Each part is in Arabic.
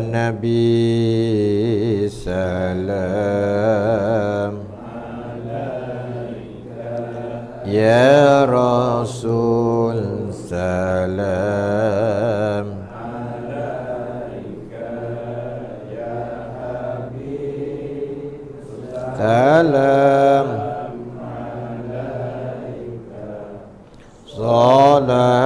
نبي سلام. يا رسول سلام. سلام. عليك صلاة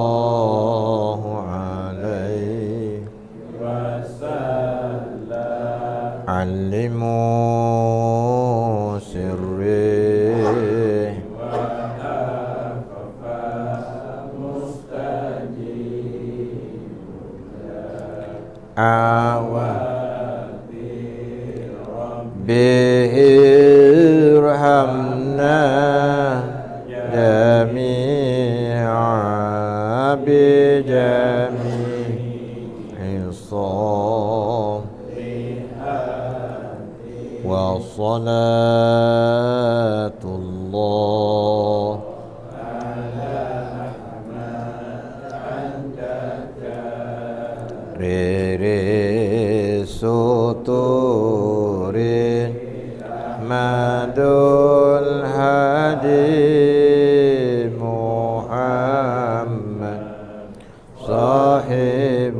Alimu sirri به ارحمنا جميعا بجميع الصوم وصلاة الله. على محمد عندك ريري سطور أحمد الهادي محمد صاحب